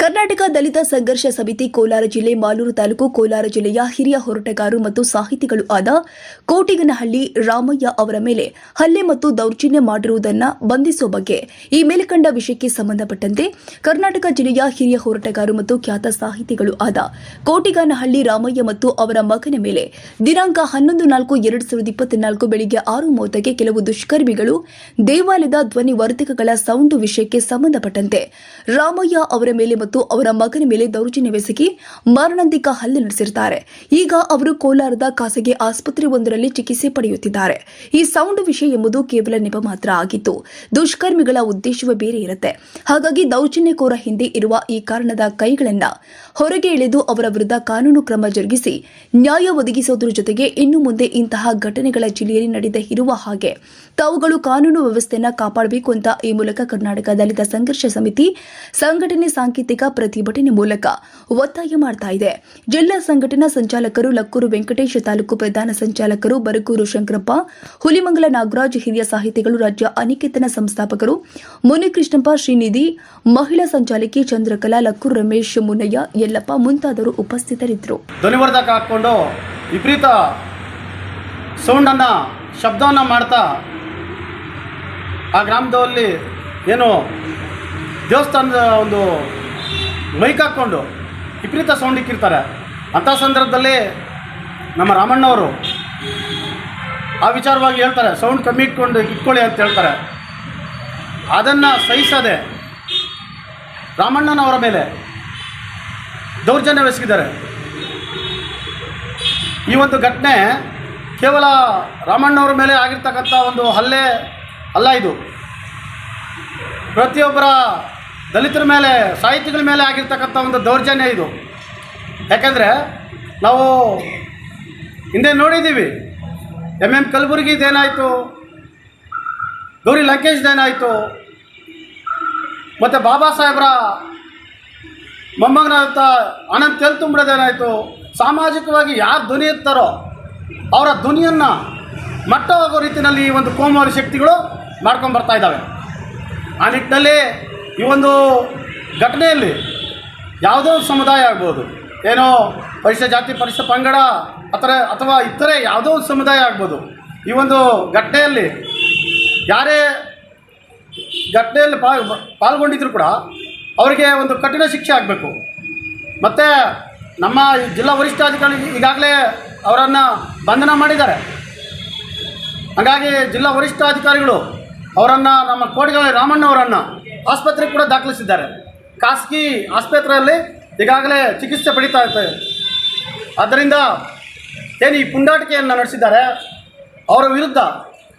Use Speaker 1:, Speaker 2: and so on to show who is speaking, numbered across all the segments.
Speaker 1: ದಲಿತ ಸಂಘರ್ಷ ಸಮಿತಿ ಕೋಲಾರ ಜಿಲ್ಲೆ ಮಾಲೂರು ತಾಲೂಕು ಕೋಲಾರ ಜಿಲ್ಲೆಯ ಹಿರಿಯ ಹೋರಾಟಗಾರರು ಮತ್ತು ಸಾಹಿತಿಗಳು ಆದ ಕೋಟಿಗನಹಳ್ಳಿ ರಾಮಯ್ಯ ಅವರ ಮೇಲೆ ಹಲ್ಲೆ ಮತ್ತು ದೌರ್ಜನ್ಯ ಮಾಡಿರುವುದನ್ನು ಬಂಧಿಸುವ ಬಗ್ಗೆ ಈ ಮೇಲ್ಕಂಡ ವಿಷಯಕ್ಕೆ ಸಂಬಂಧಪಟ್ಟಂತೆ ಕರ್ನಾಟಕ ಜಿಲ್ಲೆಯ ಹಿರಿಯ ಹೋರಾಟಗಾರರು ಮತ್ತು ಖ್ಯಾತ ಸಾಹಿತಿಗಳು ಆದ ಕೋಟಿಗನಹಳ್ಳಿ ರಾಮಯ್ಯ ಮತ್ತು ಅವರ ಮಗನ ಮೇಲೆ ದಿನಾಂಕ ಹನ್ನೊಂದು ನಾಲ್ಕು ಎರಡು ಸಾವಿರದ ಇಪ್ಪತ್ನಾಲ್ಕು ಬೆಳಿಗ್ಗೆ ಆರು ಮೂವತ್ತಕ್ಕೆ ಕೆಲವು ದುಷ್ಕರ್ಮಿಗಳು ದೇವಾಲಯದ ಧ್ವನಿವರ್ಧಕಗಳ ಸೌಂಡು ವಿಷಯಕ್ಕೆ ಸಂಬಂಧಪಟ್ಟಂತೆ ರಾಮಯ್ಯ ಅವರ ಮೇಲೆ ಮತ್ತು ಅವರ ಮಗನ ಮೇಲೆ ದೌರ್ಜನ್ಯವೆಸಗಿ ಮಾರಣಾಂತಿಕ ಹಲ್ಲೆ ನಡೆಸಿರುತ್ತಾರೆ. ಈಗ ಅವರು ಕೋಲಾರದ ಖಾಸಗಿ ಆಸ್ಪತ್ರೆಯೊಂದರಲ್ಲಿ ಚಿಕಿತ್ಸೆ ಪಡೆಯುತ್ತಿದ್ದಾರೆ. ಈ ಸೌಂಡ್ ವಿಷಯ ಎಂಬುದು ಕೇವಲ ನೆಪ ಮಾತ್ರ ಆಗಿತ್ತು. ದುಷ್ಕರ್ಮಿಗಳ ಉದ್ದೇಶವೇ ಬೇರೆ ಇರುತ್ತೆ. ಹಾಗಾಗಿ ದೌರ್ಜನ್ಯಕೋರ ಹಿಂದೆ ಇರುವ ಈ ಕಾರಣದ ಕೈಗಳನ್ನ ಹೊರಗೆ ಎಳೆದು ಅವರ ವಿರುದ್ಧ ಕಾನೂನು ಕ್ರಮ ಜರುಗಿಸಿ ನ್ಯಾಯ ಒದಗಿಸುವುದರ ಜೊತೆಗೆ ಇನ್ನು ಮುಂದೆ ಇಂತಹ ಘಟನೆಗಳ ಜಿಲ್ಲೆಯಲ್ಲಿ ನಡೆದ ಇರುವ ಹಾಗೆ ತಾವುಗಳು ಕಾನೂನು ವ್ಯವಸ್ಥೆಯನ್ನ ಕಾಪಾಡಬೇಕು ಅಂತ ಈ ಮೂಲಕ ಕರ್ನಾಟಕ ದಲಿತ ಸಂಘರ್ಷ ಸಮಿತಿ, ಸಂಘಟನೆ ಸಾಂಕೇತಿಕ ಪ್ರತಿಭಟನೆ ಮೂಲಕ ಒತ್ತಾಯ ಮಾಡ್ತಾ ಇದೆ. ಜಿಲ್ಲಾ ಸಂಘಟನಾ ಸಂಚಾಲಕರು ಲಕ್ಕೂರು ವೆಂಕಟೇಶ ತಾಲೂಕು ಪ್ರಧಾನ ಸಂಚಾಲಕರು ಬರಗೂರು ಶಂಕರಪ್ಪ, ಹುಲಿಮಂಗಲ ನಾಗರಾಜ್ ಹಿರಿಯ ಸಾಹಿತಿಗಳು ರಾಜ್ಯ ಅನಿಕೇತನ ಸಂಸ್ಥಾಪಕರು, ಮುನಿಕೃಷ್ಣಪ್ಪ ಶ್ರೀನಿಧಿ, ಮಹಿಳಾ ಸಂಚಾಲಕಿ ಚಂದ್ರಕಲಾ, ಲಕ್ಕೂರು ರಮೇಶ್ ಮುನ್ನಯ್ಯ ಯಲ್ಲಪ್ಪ ಮುಂತಾದವರು ಉಪಸ್ಥಿತರಿದ್ದರು.
Speaker 2: ವಿಪರೀತ ಸೌಂಡನ್ನು, ಶಬ್ದವನ್ನು ಮಾಡ್ತಾ ಆ ಗ್ರಾಮದಲ್ಲಿ ಏನು ದೇವಸ್ಥಾನದ ಒಂದು ಮೈಕ್ ಹಾಕ್ಕೊಂಡು ವಿಪರೀತ ಸೌಂಡ್ ಇಕ್ಕಿರ್ತಾರೆ. ಅಂಥ ಸಂದರ್ಭದಲ್ಲಿ ನಮ್ಮ ರಾಮಣ್ಣವರು ಆ ವಿಚಾರವಾಗಿ ಹೇಳ್ತಾರೆ ಸೌಂಡ್ ಕಮ್ಮಿ ಇಟ್ಕೊಂಡು ಇಟ್ಕೊಳ್ಳಿ ಅಂತ ಹೇಳ್ತಾರೆ. ಅದನ್ನು ಸಹಿಸದೆ ರಾಮಣ್ಣನವರ ಮೇಲೆ ದೌರ್ಜನ್ಯವೆಸಗಿದ್ದಾರೆ ಈ ಒಂದು ಘಟನೆ ಕೇವಲ ರಾಮಣ್ಣವ್ರ ಮೇಲೆ ಆಗಿರ್ತಕ್ಕಂಥ ಒಂದು ಹಲ್ಲೆ ಅಲ್ಲ ಇದು. ಪ್ರತಿಯೊಬ್ಬರ ದಲಿತರ ಮೇಲೆ, ಸಾಹಿತಿಗಳ ಮೇಲೆ ಆಗಿರ್ತಕ್ಕಂಥ ಒಂದು ದೌರ್ಜನ್ಯ ಇದು. ಯಾಕೆಂದರೆ ನಾವು ಹಿಂದೆ ನೋಡಿದ್ದೀವಿ ಎಂ ಎಂ ಕಲಬುರ್ಗಿದೇನಾಯಿತು ಗೌರಿ ಲಂಕೇಶ್ದೇನಾಯಿತು ಮತ್ತು ಬಾಬಾ ಸಾಹೇಬ್ರ ಮೊಮ್ಮಗನಾದಂಥ ಆನಂದ್ ತೆಲ್ತುಂಬ್ರದೇನಾಯಿತು ಸಾಮಾಜಿಕವಾಗಿ ಯಾರು ಧ್ವನಿ ಇರ್ತಾರೋ ಅವರ ಧ್ವನಿಯನ್ನು ಮಟ್ಟವಾಗೋ ರೀತಿಯಲ್ಲಿ ಈ ಒಂದು ಕೋಮುವಾದಿ ಶಕ್ತಿಗಳು ಮಾಡ್ಕೊಂಡು ಬರ್ತಾ ಇದ್ದಾವೆ. ಆ ನಿಟ್ಟಿನಲ್ಲಿ ಈ ಒಂದು ಘಟನೆಯಲ್ಲಿ ಯಾವುದೋ ಸಮುದಾಯ ಆಗ್ಬೋದು. ಏನೋ ಪರಿಷ ಜಾತಿ ಪರಿಷ ಪಂಗಡ, ಅಥವಾ ಅಥವಾ ಇತರೆ ಯಾವುದೋ ಸಮುದಾಯ ಆಗ್ಬೋದು. ಈ ಒಂದು ಘಟನೆಯಲ್ಲಿ ಯಾರೇ ಘಟನೆಯಲ್ಲಿ ಪಾಲ್ ಪಾಲ್ಗೊಂಡಿದ್ರು ಕೂಡ ಅವರಿಗೆ ಒಂದು ಕಠಿಣ ಶಿಕ್ಷೆ ಆಗಬೇಕು. ಮತ್ತು ನಮ್ಮ ಜಿಲ್ಲಾ ವರಿಷ್ಠಾಧಿಕಾರಿ ಈಗಾಗಲೇ ಅವರನ್ನು ಬಂಧನ ಮಾಡಿದ್ದಾರೆ. ಹಾಗಾಗಿ ಜಿಲ್ಲಾ ವರಿಷ್ಠಾಧಿಕಾರಿಗಳು ಅವರನ್ನು ನಮ್ಮ ಕೋಡಿಗಳ ರಾಮಣ್ಣವರನ್ನು ಆಸ್ಪತ್ರೆಗೆ ಕೂಡ ದಾಖಲಿಸಿದ್ದಾರೆ. ಖಾಸಗಿ ಆಸ್ಪತ್ರೆಯಲ್ಲಿ ಈಗಾಗಲೇ ಚಿಕಿತ್ಸೆ ಪಡೀತಾ ಇರ್ತದೆ ಆದ್ದರಿಂದ ಏನು ಈ ಪುಂಡಾಟಿಕೆಯನ್ನು ನಡೆಸಿದ್ದಾರೆ, ಅವರ ವಿರುದ್ಧ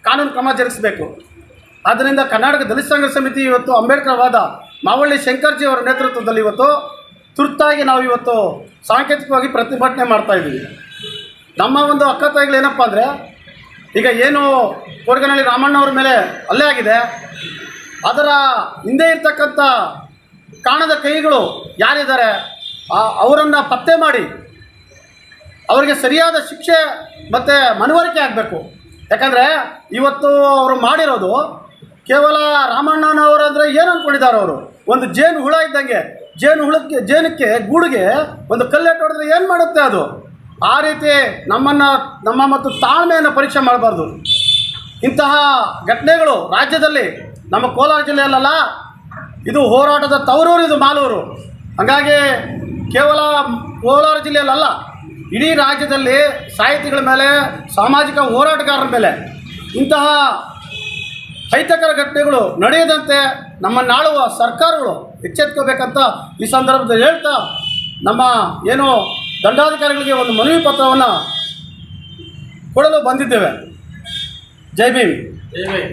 Speaker 2: ಕಾನೂನು ಕ್ರಮ ಜರುಗಿಸಬೇಕು. ಆದ್ದರಿಂದ ಕರ್ನಾಟಕ ದಲಿತ ಸಂಘ ಸಮಿತಿ ಇವತ್ತು ಅಂಬೇಡ್ಕರ್ ವಾದ ಮಾವಳ್ಳಿ ಶಂಕರ್ಜಿ ಅವರ ನೇತೃತ್ವದಲ್ಲಿ ಇವತ್ತು ತುರ್ತಾಗಿ ನಾವು ಇವತ್ತು ಸಾಂಕೇತಿಕವಾಗಿ ಪ್ರತಿಭಟನೆ ಮಾಡ್ತಾ ಇದ್ದೀವಿ. ನಮ್ಮ ಒಂದು ಅಕ್ಕ ತಾಯಿಗಳು ಏನಪ್ಪ ಅಂದರೆ, ಈಗ ಏನು ಕೋಡ್ಗನಹಳ್ಳಿ ರಾಮಣ್ಣವ್ರ ಮೇಲೆ ಅಲ್ಲೇ ಆಗಿದೆ ಅದರ ಹಿಂದೆ ಇರ್ತಕ್ಕಂಥ ಕಾಣದ ಕೈಗಳು ಯಾರಿದ್ದಾರೆ? ಅವರನ್ನು ಪತ್ತೆ ಮಾಡಿ. ಅವರಿಗೆ ಸರಿಯಾದ ಶಿಕ್ಷೆ ಮತ್ತು ಮನವರಿಕೆ ಆಗಬೇಕು. ಯಾಕಂದರೆ ಇವತ್ತು ಅವರು ಮಾಡಿರೋದು ಕೇವಲ ರಾಮಣ್ಣನವರಂದರೆ ಏನು ಅಂದ್ಕೊಂಡಿದ್ದಾರೆ ಅವರು? ಒಂದು ಜೇನು ಹುಳ ಇದ್ದಂಗೆ, ಜೇನು ಹುಳಕ್ಕೆ, ಜೇನಕ್ಕೆ ಗೂಡಿಗೆ ಒಂದು ಕಲ್ಲೆಟ್ಟು ಹೊಡೆದ್ರೆ ಏನು ಮಾಡುತ್ತೆ ಅದು? ಆ ರೀತಿ ನಮ್ಮನ್ನು, ನಮ್ಮ ಮತ್ತು ತಾಳ್ಮೆಯನ್ನು ಪರೀಕ್ಷೆ ಮಾಡಬಾರ್ದು. ಇಂತಹ ಘಟನೆಗಳು ರಾಜ್ಯದಲ್ಲಿ ನಮ್ಮ ಕೋಲಾರ ಜಿಲ್ಲೆಯಲ್ಲ ಇದು ಹೋರಾಟದ ತವರೂರು, ಇದು ಮಾಲೂರು. ಹಾಗಾಗಿ ಕೇವಲ ಕೋಲಾರ ಜಿಲ್ಲೆಯಲ್ಲ ಇಡೀ ರಾಜ್ಯದಲ್ಲಿ ಸಾಹಿತಿಗಳ ಮೇಲೆ, ಸಾಮಾಜಿಕ ಹೋರಾಟಗಾರರ ಮೇಲೆ ಇಂತಹ ಅಹಿತಕರ ಘಟನೆಗಳು ನಡೆಯದಂತೆ ನಮ್ಮನ್ನಾಳುವ ಸರ್ಕಾರಗಳು ಎಚ್ಚೆತ್ಕೋಬೇಕಂತ ಈ ಸಂದರ್ಭದಲ್ಲಿ ಹೇಳ್ತಾ ನಮ್ಮ ಏನು ದಂಡಾಧಿಕಾರಿಗಳಿಗೆ ಒಂದು ಮನವಿ ಪತ್ರವನ್ನು ಕೊಡಲು ಬಂದಿದ್ದೇವೆ. ಜೈ ಭೀಮ್.
Speaker 3: ಜೈ ಭೀಮ್.